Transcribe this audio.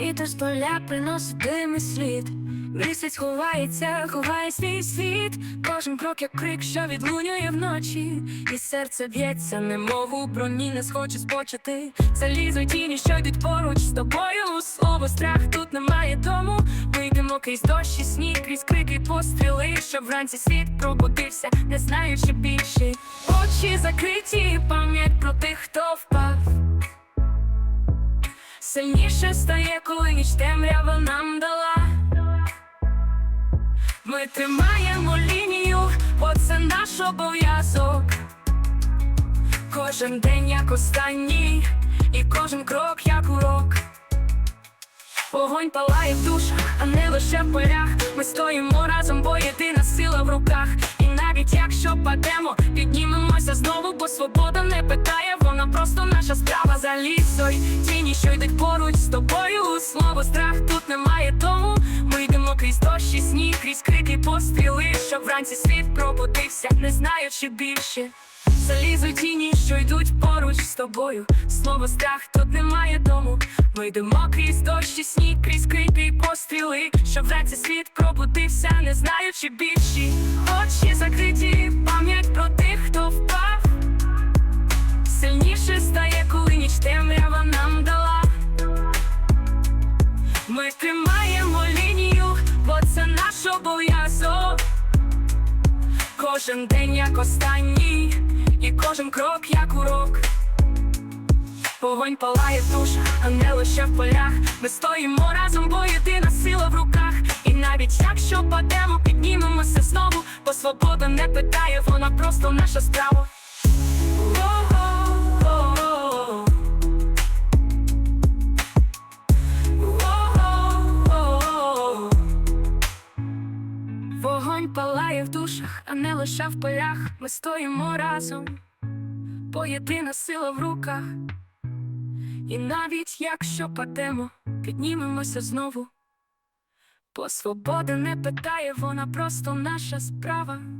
Вітер з поля приносить дим і слід. Місяць ховається, ховає свій світ. Кожен крок як крик, що відлунює вночі. І серце б'ється, немов у броні, не схоче спочати. Залізо тіні, що йдуть поруч з тобою. Слово страх тут немає дому. Вийдемо крізь дощ і сніг, крізь крики постріли, щоб вранці світ пробудився, не знаючи більше. Очі закриті, пам'ять про тих, хто впав. Сильніше стає, коли ніч темрява нам дала. Ми тримаємо лінію, бо це наш обов'язок. Кожен день як останній, і кожен крок як урок. Вогонь палає в душах, а не лише в полях. Ми стоїмо разом, бо єдина сила в руках. І навіть якщо падемо, піднімемося знову, бо свобода не питає, за лісою. Тіні, що йдуть поруч з тобою. Слово страх тут немає тому. Ми йдемо крізь дощ і сніг, крізь крики, постріли, щоб вранці світ пробудився, не знаючи більше. Залізо й тіні, що йдуть поруч з тобою. Слово страх тут немає дому. Ми йдемо крізь дощ і сніг, крізь крики постріли, щоб вранці світ пробудився, не знаючи більші. Очі закриті, Кожен день як останній, і кожен крок як урок. Вогонь палає в а не лише в полях. Ми стоїмо разом, бо єдина сила в руках. І навіть якщо падемо, піднімемося знову, бо свобода не питає, вона просто наша справа. Палає а не лише в полях. Ми стоїмо разом, бо єдина сила в руках. І навіть якщо падемо, піднімемося знову. Бо свобода не питає, вона просто наша справа.